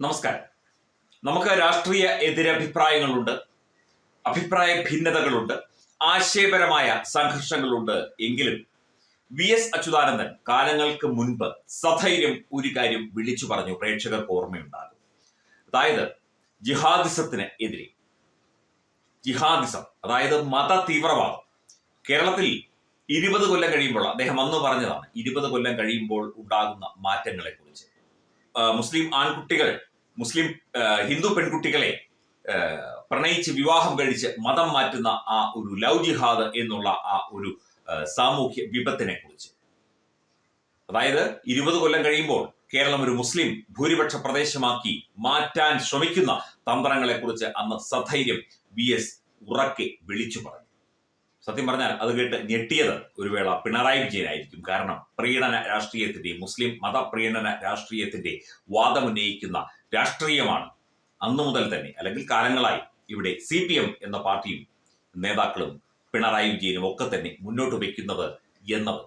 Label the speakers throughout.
Speaker 1: നമസ്കാരം. നമുക്ക് രാഷ്ട്രീയ എതിരഭിപ്രായങ്ങളുണ്ട് അഭിപ്രായ ഭിന്നതകളുണ്ട് ആശയപരമായ സംഘർഷങ്ങളുണ്ട് എങ്കിലും വി എസ് അച്യുതാനന്ദൻ കാലങ്ങൾക്ക് മുൻപ് സധൈര്യം ഒരു കാര്യം വിളിച്ചു പറഞ്ഞു പ്രേക്ഷകർക്ക് ഓർമ്മയുണ്ടാകും. അതായത് ജിഹാദിസത്തിന് എതിരെ. ജിഹാദിസം അതായത് മത തീവ്രവാദം. കേരളത്തിൽ ഇരുപത് കൊല്ലം കഴിയുമ്പോൾ അദ്ദേഹം അന്ന് പറഞ്ഞതാണ് ഇരുപത് കൊല്ലം കഴിയുമ്പോൾ ഉണ്ടാകുന്ന മാറ്റങ്ങളെ കുറിച്ച് മുസ്ലിം ആൺകുട്ടികൾ മുസ്ലിം ഹിന്ദു പെൺകുട്ടികളെ പ്രണയിച്ച് വിവാഹം കഴിച്ച് മതം മാറ്റുന്ന ആ ഒരു ലവ് ജിഹാദ് എന്നുള്ള ആ ഒരു സാമൂഹ്യ വിപത്തിനെ കുറിച്ച് അതായത് ഇരുപത് കൊല്ലം കഴിയുമ്പോൾ കേരളം ഒരു മുസ്ലിം ഭൂരിപക്ഷ പ്രദേശമാക്കി മാറ്റാൻ ശ്രമിക്കുന്ന തന്ത്രങ്ങളെ കുറിച്ച് അന്ന് സധൈര്യം വി എസ് ഉറക്കെ വിളിച്ചു പറഞ്ഞു. സത്യം പറഞ്ഞാൽ അത് കേട്ട് ഞെട്ടിയത് ഒരു വേള പിണറായി വിജയനായിരിക്കും. കാരണം പ്രീണന രാഷ്ട്രീയത്തിന്റെ മുസ്ലിം മതപ്രീണന രാഷ്ട്രീയത്തിന്റെ വാദമുന്നയിക്കുന്ന രാഷ്ട്രീയമാണ് അന്നു മുതൽ തന്നെ അല്ലെങ്കിൽ കാലങ്ങളായി ഇവിടെ സി പി എം എന്ന പാർട്ടിയും നേതാക്കളും പിണറായി വിജയനും ഒക്കെ തന്നെ മുന്നോട്ട് വയ്ക്കുന്നത് എന്നത്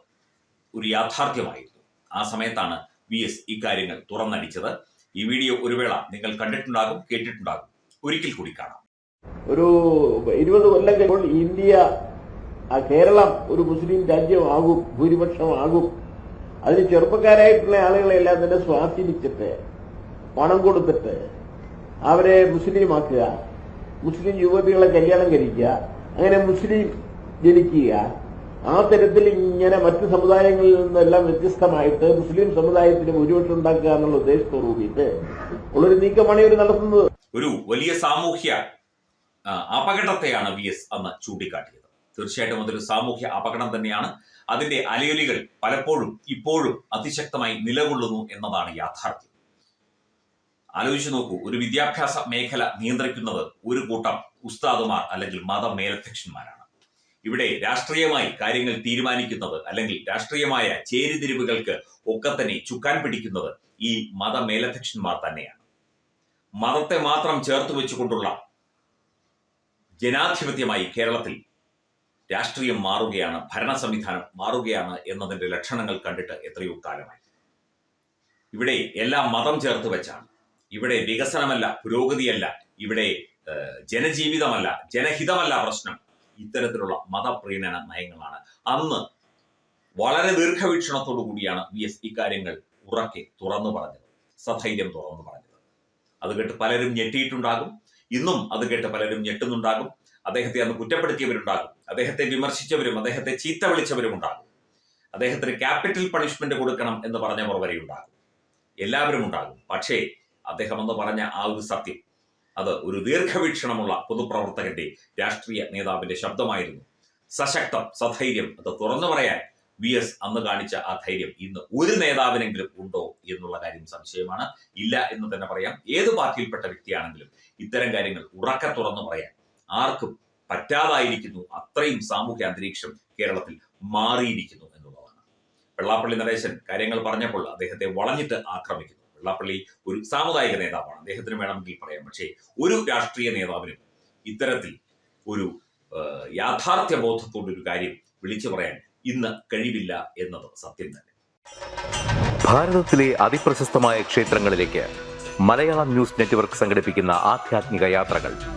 Speaker 1: ഒരു യാഥാർത്ഥ്യമായിരുന്നു. ആ സമയത്താണ് വി എസ് ഇക്കാര്യങ്ങൾ തുറന്നടിച്ചത്. ഈ വീഡിയോ ഒരു വേള നിങ്ങൾ കണ്ടിട്ടുണ്ടാകും കേട്ടിട്ടുണ്ടാകും. ഒരിക്കൽ കൂടി കാണാം.
Speaker 2: ഒരു ഇരുപത് കൊല്ലം കഴിയുമ്പോൾ ഇന്ത്യ ആ കേരളം ഒരു മുസ്ലിം രാജ്യമാകും ഭൂരിപക്ഷമാകും. അതിന് ചെറുപ്പക്കാരായിട്ടുള്ള ആളുകളെല്ലാം തന്നെ സ്വാധീനിച്ചിട്ട് പണം കൊടുത്തിട്ട് അവരെ മുസ്ലിമാക്കുക മുസ്ലിം യുവതികളെ കല്യാണം കഴിക്കുക അങ്ങനെ മുസ്ലിം ജനിക്കുക. ആ തരത്തിൽ ഇങ്ങനെ മറ്റ് സമുദായങ്ങളിൽ നിന്നെല്ലാം വ്യത്യസ്തമായിട്ട് മുസ്ലിം സമുദായത്തിന് ഭൂരിപക്ഷം ഉണ്ടാക്കുക എന്നുള്ള ഉദ്ദേശത്തോടു കൂടിയിട്ട് ഉള്ളൊരു നീക്കമാണ് ഇവർ നടത്തുന്നത്.
Speaker 1: ഒരു വലിയ സാമൂഹ്യ അപകടത്തെയാണ് വി എസ് അന്ന് ചൂണ്ടിക്കാട്ടിയത്. തീർച്ചയായിട്ടും അതൊരു സാമൂഹ്യ അപകടം തന്നെയാണ്. അതിന്റെ അലയൊലികൾ പലപ്പോഴും ഇപ്പോഴും അതിശക്തമായി നിലകൊള്ളുന്നു എന്നതാണ് യാഥാർത്ഥ്യം. ആലോചിച്ചു നോക്കൂ ഒരു വിദ്യാഭ്യാസ മേഖല നിയന്ത്രിക്കുന്നത് ഒരു കൂട്ടം ഉസ്താദുമാർ അല്ലെങ്കിൽ മത മേലധ്യക്ഷന്മാരാണ്. ഇവിടെ രാഷ്ട്രീയമായി കാര്യങ്ങൾ തീരുമാനിക്കുന്നത് അല്ലെങ്കിൽ രാഷ്ട്രീയമായ ചേരിതിരിവുകൾക്ക് ഒക്കെ തന്നെ ചുക്കാൻ പിടിക്കുന്നത് ഈ മത മേലധ്യക്ഷന്മാർ തന്നെയാണ്. മതത്തെ മാത്രം ചേർത്ത് വെച്ചുകൊണ്ടുള്ള ജനാധിപത്യമായി കേരളത്തിൽ രാഷ്ട്രീയം മാറുകയാണ് ഭരണ സംവിധാനം മാറുകയാണ് എന്നതിന്റെ ലക്ഷണങ്ങൾ കണ്ടിട്ട് എത്രയോ കാലമായി. ഇവിടെ എല്ലാ മതം ചേർത്ത് വെച്ചാണ്. ഇവിടെ വികസനമല്ല പുരോഗതിയല്ല ഇവിടെ ജനജീവിതമല്ല ജനഹിതമല്ല പ്രശ്നം. ഇത്തരത്തിലുള്ള മതപ്രീണന നയങ്ങളാണ്. അന്ന് വളരെ ദീർഘവീക്ഷണത്തോടു കൂടിയാണ് വി എസ് ഇക്കാര്യങ്ങൾ ഉറക്കെ തുറന്നു പറഞ്ഞത് സധൈര്യം തുറന്നു പറഞ്ഞത്. അത് കേട്ട് പലരും ഞെട്ടിയിട്ടുണ്ടാകും. ഇന്നും അത് കേട്ട് പലരും ഞെട്ടുന്നുണ്ടാകും. അദ്ദേഹത്തെ അന്ന് കുറ്റപ്പെടുത്തിയവരുണ്ടാകും. അദ്ദേഹത്തെ വിമർശിച്ചവരും അദ്ദേഹത്തെ ചീത്ത വിളിച്ചവരും ഉണ്ടാകും. അദ്ദേഹത്തിന് ക്യാപിറ്റൽ പണിഷ്മെന്റ് കൊടുക്കണം എന്ന് പറഞ്ഞവർ വരെ ഉണ്ടാകും എല്ലാവരും ഉണ്ടാകും. പക്ഷേ അദ്ദേഹം എന്ന് പറഞ്ഞ ആ ഒരു സത്യം അത് ഒരു ദീർഘവീക്ഷണമുള്ള പൊതുപ്രവർത്തകന്റെ രാഷ്ട്രീയ നേതാവിന്റെ ശബ്ദമായിരുന്നു. സശക്തം സധൈര്യം അത് തുറന്നു പറയാൻ വി എസ് അന്ന് കാണിച്ച ആ ധൈര്യം ഇന്ന് ഒരു നേതാവിനെങ്കിലും ഉണ്ടോ എന്നുള്ള കാര്യം സംശയമാണ്. ഇല്ല എന്ന് തന്നെ പറയാം. ഏത് പാർട്ടിയിൽപ്പെട്ട വ്യക്തിയാണെങ്കിലും ഇത്തരം കാര്യങ്ങൾ ഉറക്ക തുറന്നു പറയാൻ ആർക്കും പറ്റാതായിരിക്കുന്നു. അത്രയും സാമൂഹ്യ അന്തരീക്ഷം കേരളത്തിൽ മാറിയിരിക്കുന്നു എന്നുള്ളതാണ്. വെള്ളാപ്പള്ളി നടേശൻ കാര്യങ്ങൾ പറഞ്ഞപ്പോൾ അദ്ദേഹത്തെ വളഞ്ഞിട്ട് ആക്രമിക്കുന്നു. വെള്ളാപ്പള്ളി ഒരു സാമുദായിക നേതാവാണ്. അദ്ദേഹത്തിന് വേണമെങ്കിൽ പറയാം. പക്ഷേ ഒരു രാഷ്ട്രീയ നേതാവിനും ഇത്തരത്തിൽ ഒരു യാഥാർത്ഥ്യ ബോധത്തോടെ ഒരു കാര്യം വിളിച്ചു പറയാൻ ഇന്ന് കഴിവില്ല എന്നത് സത്യം തന്നെ.
Speaker 3: ഭാരതത്തിലെ അതിപ്രശസ്തമായ ക്ഷേത്രങ്ങളിലേക്ക് മലയാളം ന്യൂസ് നെറ്റ്വർക്ക് സംഘടിപ്പിക്കുന്ന ആധ്യാത്മിക യാത്രകൾ.